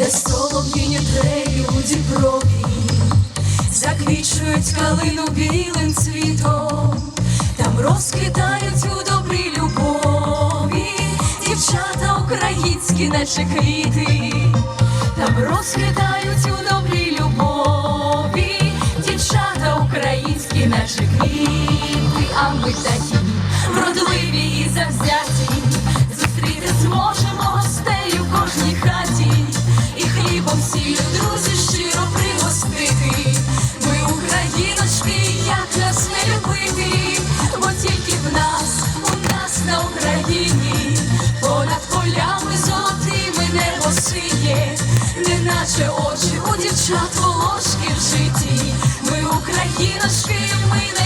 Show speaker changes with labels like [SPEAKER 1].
[SPEAKER 1] де солов'їні треї у діброві, заквічують калину білим цвітом, там розкидають у добрій любові, дівчата українські, наче квіти, там розкидають у добрій любові, дівчата українські, наче квіти. Хлібом сіллю, друзі, щиро пригостити. Ми україночки, як нас не любити, бо тільки в нас, у нас на Україні, понад полями золотими небо сиє, неначе очі у дівчат волошки в житті. Ми україночки, ми